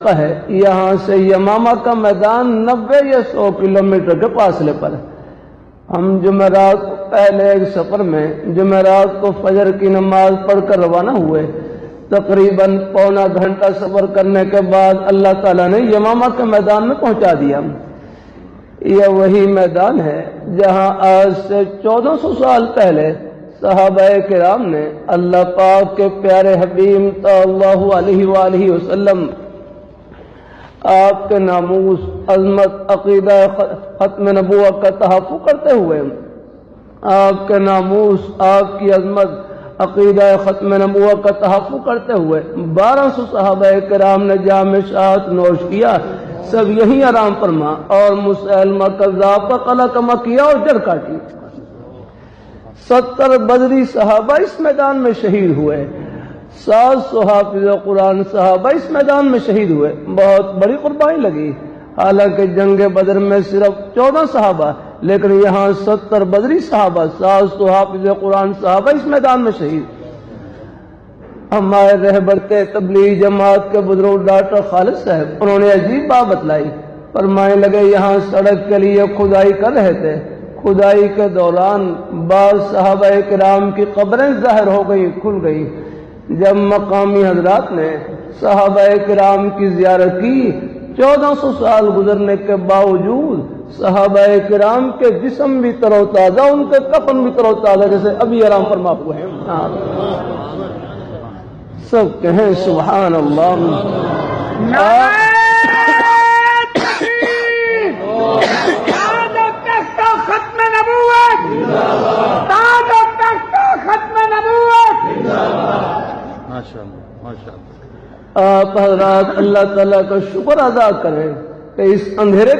ہے، یہاں سے یمامہ کا میدان نبے یا سو کلومیٹر کے فاصلے پر ہے۔ ہم جمعرات پہلے ایک سفر میں جمعرات کو فجر کی نماز پڑھ کر روانہ ہوئے۔ تقریباً پونا گھنٹہ سفر کرنے کے بعد اللہ تعالیٰ نے یمامہ کے میدان میں پہنچا دیا۔ یہ وہی میدان ہے جہاں آج سے چودہ سو سال پہلے صحابہ کرام نے اللہ پاک کے پیارے حبیم صلی اللہ علیہ وآلہ وسلم آپ کے ناموس عظمت، عقیدہ، ختم نبوت کا تحفظ کرتے ہوئے آپ کے ناموس، آپ کی عظمت، عقیدہ، ختم نبوت کا تحفظ کرتے ہوئے بارہ سو صحابہ کرام نے جامع شاہت نوش کیا، سب یہی آرام فرما اور مسلمہ کذاب کا قلع کما کیا اور جڑ کاٹی۔ ستر بدری صحابہ اس میدان میں شہید ہوئے۔ سات سو حافظ قرآن صحابہ اس میدان میں شہید ہوئے۔ بہت بڑی قربانی لگی۔ حالانکہ جنگ بدر میں صرف چودہ صحابہ، لیکن یہاں ستر بدری صحابہ، سات سو حافظ قرآن صحابہ اس میدان میں شہید۔ ہمارے رہبر کے تبلیغ جماعت کے بزرگ ڈاکٹر خالد صاحب، انہوں نے عجیب بات بتلائی۔ فرمانے لگے، یہاں سڑک کے لیے کھدائی کر رہے تھے۔ کھدائی کے دوران بعض صحابہ کرام کی قبریں ظاہر ہو گئی کھل گئی جب مقامی حضرات نے صحابہ کرام کی زیارت کی، چودہ سو سال گزرنے کے باوجود صحابہ کرام کے جسم بھی تر و تازہ، ان کے کفن بھی تر و تازہ، جیسے ابھی آرام فرما ہوئے ہیں سب کہیں سبحان اللہ ختم نبوت ختم نبوت ماشاء اللہ ماشاء اللہ آپ حضرات اللہ تعالیٰ کا شکر ادا کریں کہ اس اندھیرے کا